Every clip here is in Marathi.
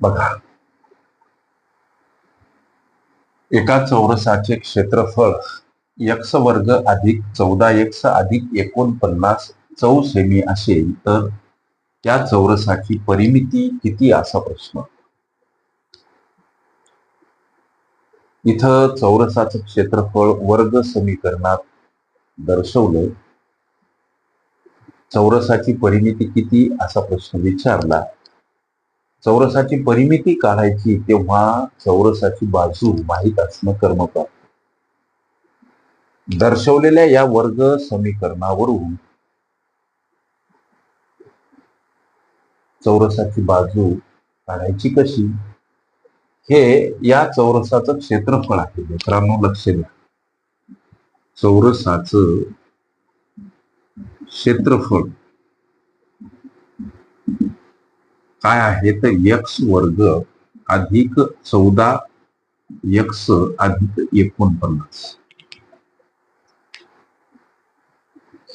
बघा. एका चौरसाचे क्षेत्रफळ यक्स वर्ग अधिक चौदा यक्स अधिक एकोणपन्नास चौ सेमी असेल तर त्या चौरसाची परिमिती किती असा प्रश्न. इथं चौरसाचं क्षेत्रफळ वर्ग समीकरणात दर्शवलं चौरसाची परिमिती किती असा प्रश्न विचारला. चौरसाची परिमिती काढायची तेव्हा चौरसाची बाजू माहीत असणं कर्मकार दर्शवलेल्या या वर्ग समीकरणावरून चौरसाची बाजू काढायची कशी? हे या चौरसाचं क्षेत्रफळ आहे मित्रांनो लक्ष द्या. चौरसाचं क्षेत्रफळ काय आहे तर यक्स वर्ग अधिक चौदा यक्स अधिक एकोणपन्नास.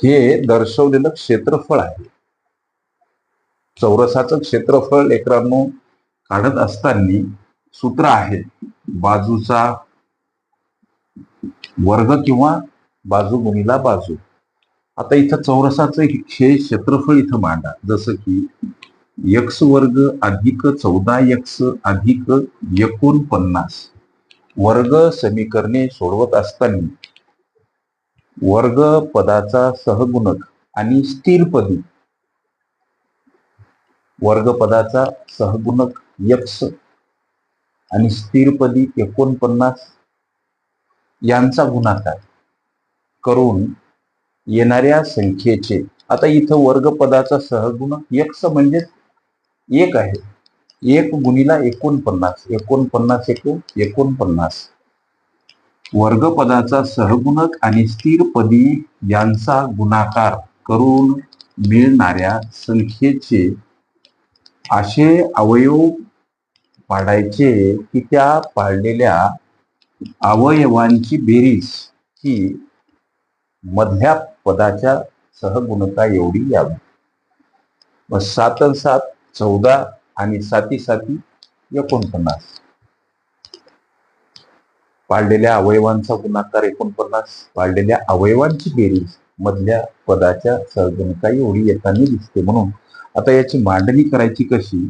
हे दर्शवलेलं क्षेत्रफळ आहे. चौरसाचं क्षेत्रफळ लेकरांनो काढत असताना सूत्र आहे बाजूचा वर्ग किंवा बाजू गुणीला बाजू. आता इथं चौरसाचं हे क्षेत्रफळ इथं मांडा. जसं की यक्स वर्ग अधिक चौदा यक्स अधिक एकोणपन्नास. वर्ग समीकरणे सोडवत असताना वर्ग पदाचा सहगुणक आणि स्थिर पदी वर्ग पदाचा सहगुणक यक्स आणि स्थिरपदी एकोणपन्नास यांचा गुणाकार करून येणाऱ्या संख्येचे. आता इथं वर्ग पदाचा सहगुणक यक्स म्हणजेच एक आहे. एक गुणिला एकोणपन्नास. एकोणपन्नास एक एकोणपन्नास. वर्गपदाचा सहगुणक आणि स्थिर पदी यांचा गुणाकार करून मिळणाऱ्या संख्येचे असे अवयव पाडायचे की त्या पाडलेल्या अवयवांची बेरीज ही मधल्या पदाच्या सहगुणका एवढी यावी. व सात सात चौदा आणि साती साती एकोणपन्नास. पाळलेल्या अवयवांचा गुणाकार एकोणपन्नास. पाळलेल्या अवयवांची बेरीज मधल्या पदाच्या सहगुणका एवढी येताना दिसते म्हणून आता याची मांडणी करायची कशी?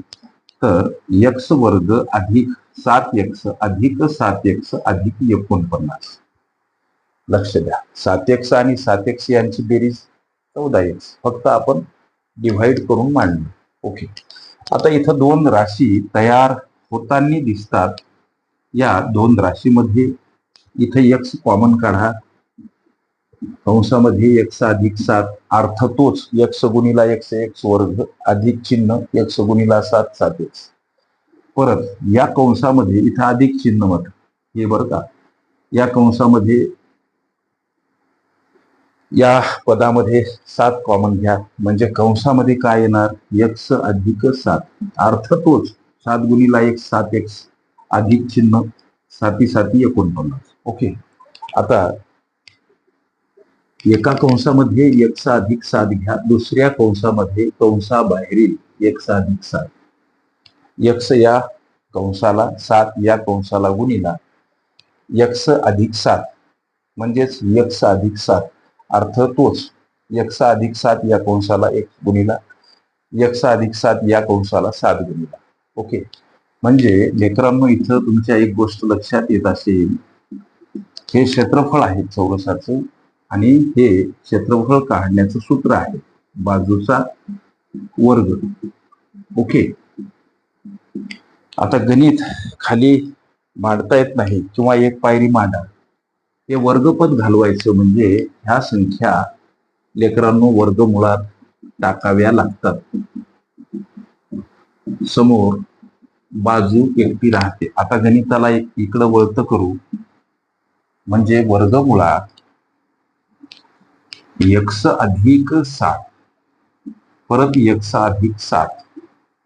तर यक्स वर्ग अधिक सात यक्स अधिक सात यक्स अधिक एकोणपन्नास. लक्ष द्या. सात यक्ष आणि सात यक्ष यांची बेरीज चौदा एक्स फक्त आपण डिव्हाइड करून मांडली. ओके आता इथं दोन राशी तयार होताना दिसतात. या दोन राशीमध्ये इथं यक्स कॉमन काढा. कंसामध्ये यक्ष अधिक सात अर्थ तोच यक्ष गुणीला यक्ष एक्स वर्ग अधिक चिन्ह यक्ष गुणीला सात सात एक्स परत या कंसामध्ये इथं अधिक चिन्ह मत हे बरं का? या कंसामध्ये या पदामध्ये सात कॉमन घ्या. म्हणजे कंसामध्ये काय येणार? एक्स अधिक सात. अर्थ तोच सात गुणीला एक सात एक्स अधिक चिन्ह. साती साती एकोणपन्नास. ओके. आता एका कंसामध्ये एक्स अधिक सात घ्या. दुसऱ्या कंसामध्ये कंसाबाहेरील एक्स अधिक सात. यक्ष या कंसाला सात या कंसाला गुणीला यक्ष अधिक सात. म्हणजेच यक्ष अधिक सात. अर्थ तोच. यक्षा अधिक सात या कंसाला एक गुणीला यक्षा अधिक सात या कंसाला सात गुणीला. ओके. म्हणजे लेकरांनो इथं तुमच्या एक गोष्ट लक्षात येत असेल. हे क्षेत्रफळ आहे चौरसाचं आणि हे क्षेत्रफळ काढण्याचं सूत्र आहे. बाजूचा वर्ग. ओके. आता गणित खाली मांडता येत नाही किंवा एक पायरी मांडा. हे वर्गपद घालवायचं म्हणजे ह्या संख्या लेकरांनो वर्गमुळात टाकाव्या लागतात. समोर बाजू एकटी राहते. आता गणिताला एक इकडं वळत करू. म्हणजे वर्गमुळात यक्ष अधिक सात. परत यक्ष अधिक सात.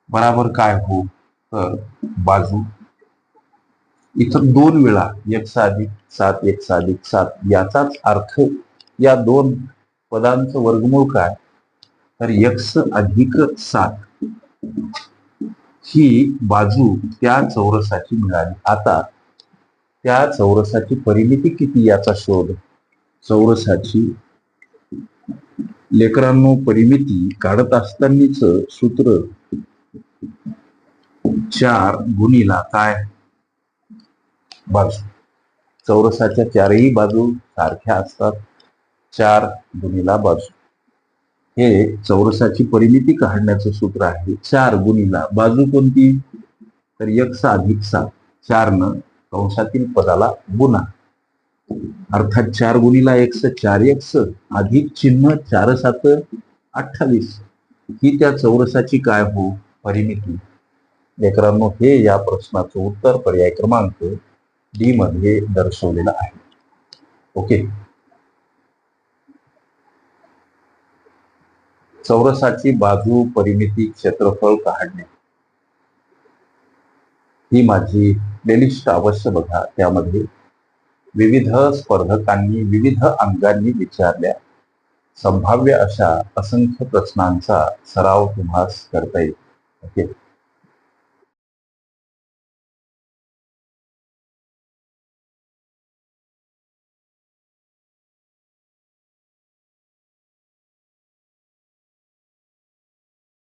बराबर काय हो? तर बाजू इथं दोन वेळा यक्स अधिक सात एक अधिक सात याचाच अर्थ या दोन पदांचं वर्गमूळ काय? तर यक्ष अधिक सात ही बाजू त्या चौरसाची मिळाली. आता त्या चौरसाची परिमिती किती याचा शोध? चौरसाची लेकरांनो परिमिती काढत असतानाच सूत्र चार गुणीला काय? बाजू. चौरसाच्या चारही बाजू सारख्या असतात चार गुणीला बाजू. हे चौरसाची परिमिती काढण्याचं सूत्र आहे. चार गुणीला बाजू कोणती? तर यक्ष अधिक सात. चार न कंसातील पदाला गुणा. अर्थात चार गुणीला एकस चार एकस अधिक चिन्ह चार सात अठ्ठावीस. ही त्या चौरसाची काय हो? परिमिती. लेकरांनो हे या प्रश्नाचं उत्तर पर्याय क्रमांक डी मध्ये दर्शवलेला आहे. ओके चौरसाची बाजू परिमिती क्षेत्रफळ काढणे. ही माझी प्लेलिस्ट अवश्य बघा. त्यामध्ये विविध स्पर्धकांनी विविध अंगांनी विचारल्या. संभाव्य अशा असंख्य प्रश्नांचा सराव तुम्हास करता येईल. ओके